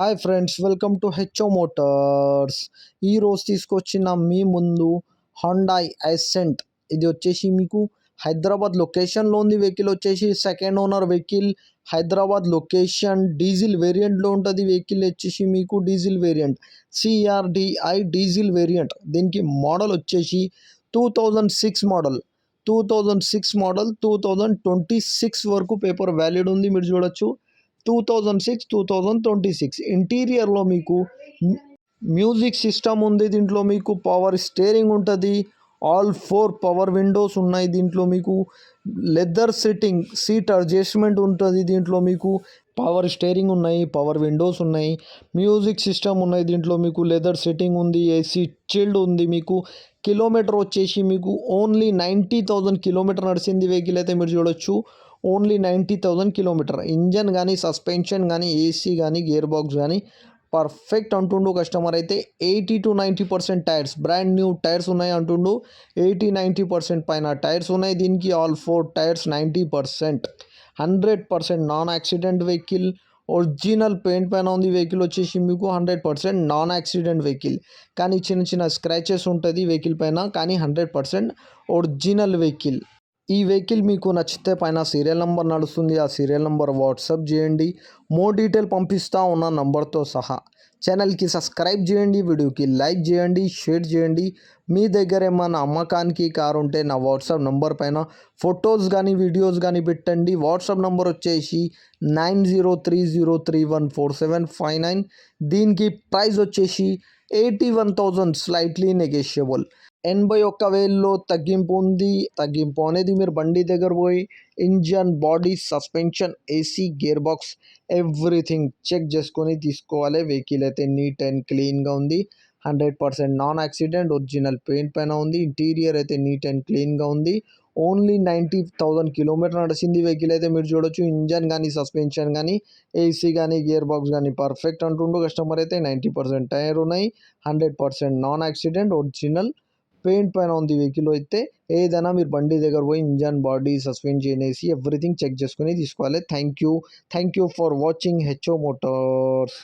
Hi friends welcome to H O Motors ఈరోజు తీసుకొచ్చిన మీ ముందు హండాయ్ ఎసెంట్ ఇది వచ్చేసి మీకు హైదరాబాద్ లొకేషన్లో ఉంది వెహికల్ వచ్చేసి second owner vehicle Hyderabad location diesel వేరియంట్లో ఉంటుంది వెహికల్ వచ్చేసి మీకు diesel variant CRDI diesel variant దీనికి మోడల్ వచ్చేసి two thousand six model two thousand six model two thousand twenty six వరకు పేపర్ వ్యాలిడ్ ఉంది. మీరు చూడొచ్చు. Two thousand six two thousand twenty six ఇంటీరియర్లో మీకు మ్యూజిక్ సిస్టమ్ ఉంది దీంట్లో మీకు పవర్ స్టేరింగ్ ఉంటుంది. ఆల్ ఫోర్ పవర్ విండోస్ ఉన్నాయి దీంట్లో మీకు. లెదర్ సిట్టింగ్ సీట్ అడ్జస్ట్మెంట్ ఉంటుంది దీంట్లో మీకు. పవర్ స్టేరింగ్ ఉన్నాయి పవర్ విండోస్ ఉన్నాయి. మ్యూజిక్ సిస్టమ్ ఉన్నాయి దీంట్లో మీకు. లెదర్ సిట్టింగ్ ఉంది ఏసీ చిల్డ్ ఉంది మీకు. కిలోమీటర్ వచ్చేసి మీకు ఓన్లీ నైంటీ థౌజండ్ కిలోమీటర్ నడిచింది వెహికల్ అయితే మీరు చూడొచ్చు. Only ninety thousand kilometre. Engine కానీ సస్పెన్షన్ కానీ ఏసీ కానీ గేర్ బాక్స్ కానీ పర్ఫెక్ట్ అంటుండు కస్టమర్ అయితే eighty to ninety percent tyres. Brand new tyres ఉన్నాయి అంటుండు. ఎయిటీ నైంటీ పర్సెంట్ పైన టైర్స్ ఉన్నాయి. దీనికి all four tyres ninety percent. Hundred percent non accident vehicle. Original paint పైన ఉంది వెహికల్ వచ్చేసి మీకు hundred percent non accident vehicle. కానీ చిన్న చిన్న స్క్రాచెస్ ఉంటుంది వెహికల్ పైన. కానీ హండ్రెడ్ పర్సెంట్ ఒరిజినల్ వెహికల్. ఈ వెహికల్ మీకు నచ్చితే పైన సీరియల్ నెంబర్ నడుస్తుంది. ఆ సీరియల్ నెంబర్ వాట్సాప్ చేయండి. మోర్ డీటెయిల్ పంపిస్తా ఉన్న నంబర్తో సహా ఛానల్కి సబ్స్క్రైబ్ చేయండి. వీడియోకి లైక్ చేయండి. షేర్ చేయండి. మీ దగ్గర ఏమైనా అమ్మకానికి కారు ఉంటే నా వాట్సాప్ నంబర్ పైన ఫొటోస్ కానీ వీడియోస్ కానీ పెట్టండి. వాట్సాప్ నంబర్ వచ్చేసి nine zero three zero three one four seven five nine. దీనికి ప్రైస్ వచ్చేసి eighty one thousand slightly negotiable ఎనభై ఒక్క వేల్లో తగ్గింపు ఉంది. తగ్గింపు అనేది మీరు బండి దగ్గర పోయి engine body suspension AC gear box everything check చేసుకొని తీసుకోవాలి. వెహికల్ అయితే నీట్ అండ్ క్లీన్గా ఉంది. Hundred percent non accident original paint పైన ఉంది. ఇంటీరియర్ అయితే నీట్ అండ్ క్లీన్గా ఉంది. ఓన్లీ నైంటీ థౌజండ్ కిలోమీటర్ నడిచింది వెహికల్ అయితే మీరు చూడొచ్చు. ఇంజన్ కానీ సస్పెన్షన్ కానీ ఏసీ కానీ గేర్ బాక్స్ కానీ పర్ఫెక్ట్ అంటుండు. కస్టమర్ అయితే నైంటీ పర్సెంట్ టైర్ ఉన్నాయి. Hundred percent non accident original. Paint పైన ఉంది వెహికల్ అయితే. ఏదైనా మీరు బండి దగ్గర పోయి ఇంజన్ బాడీ సస్పెన్షన్ చేసి ఎవ్రీథింగ్ చెక్ చేసుకుని తీసుకోవాలి. Thank you. Thank you for watching H O Motors.